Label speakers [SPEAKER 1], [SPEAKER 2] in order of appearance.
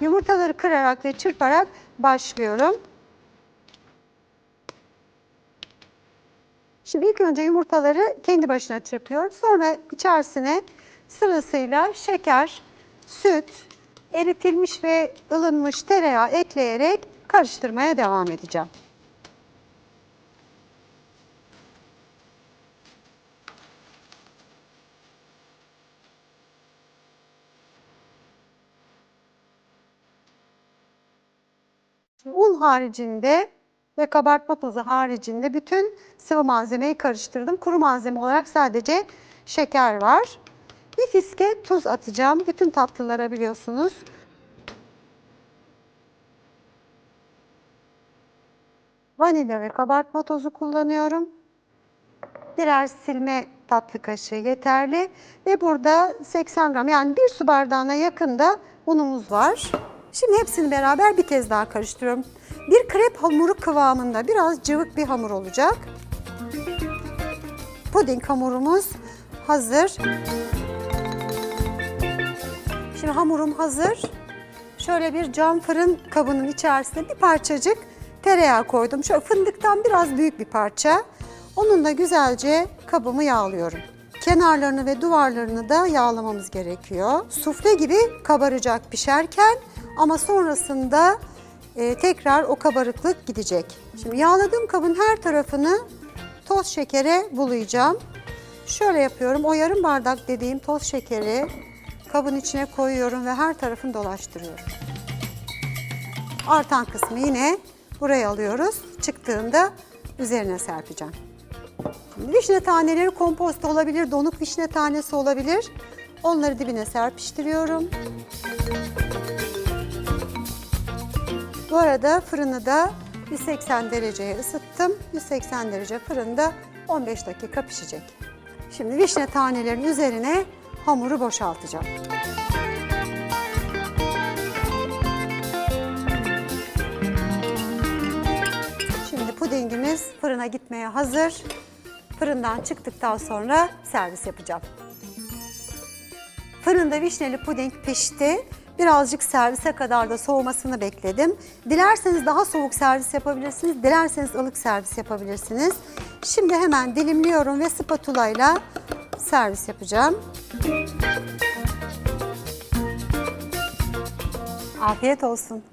[SPEAKER 1] Yumurtaları kırarak ve çırparak başlıyorum. Şimdi ilk önce yumurtaları kendi başına çırpıyorum. Sonra içerisine sırasıyla şeker, süt, eritilmiş ve ılınmış tereyağı ekleyerek karıştırmaya devam edeceğim. Un haricinde ve kabartma tozu haricinde bütün sıvı malzemeyi karıştırdım. Kuru malzeme olarak sadece şeker var. Bir fiske tuz atacağım. Bütün tatlılara biliyorsunuz. Vanilya ve kabartma tozu kullanıyorum. Birer silme tatlı kaşığı yeterli. Ve burada 80 gram yani bir su bardağına yakında unumuz var. Şimdi hepsini beraber bir kez daha karıştırıyorum. Bir krep hamuru kıvamında biraz cıvık bir hamur olacak. Puding hamurumuz hazır. Şimdi hamurum hazır. Şöyle bir cam fırın kabının içerisine bir parçacık tereyağı koydum. Şöyle fındıktan biraz büyük bir parça. Onunla güzelce kabımı yağlıyorum. Kenarlarını ve duvarlarını da yağlamamız gerekiyor. Sufle gibi kabaracak pişerken ama sonrasında e, tekrar o kabarıklık gidecek. Şimdi yağladığım kabın her tarafını toz şekere bulayacağım. Şöyle yapıyorum. O yarım bardak dediğim toz şekeri kabın içine koyuyorum ve her tarafını dolaştırıyorum. Artan kısmı yine buraya alıyoruz. Çıktığında üzerine serpeceğim. Vişne taneleri kompost olabilir, donuk vişne tanesi olabilir. Onları dibine serpiştiriyorum. Bu arada fırını da 180 dereceye ısıttım. 180 derece fırında 15 dakika pişecek. Şimdi vişne tanelerinin üzerine hamuru boşaltacağım. Şimdi pudingimiz fırına gitmeye hazır. Fırından çıktıktan sonra servis yapacağım. Fırında vişneli puding pişti. Birazcık servise kadar da soğumasını bekledim. Dilerseniz daha soğuk servis yapabilirsiniz. Dilerseniz ılık servis yapabilirsiniz. Şimdi hemen dilimliyorum ve spatula ile servis yapacağım. Afiyet olsun.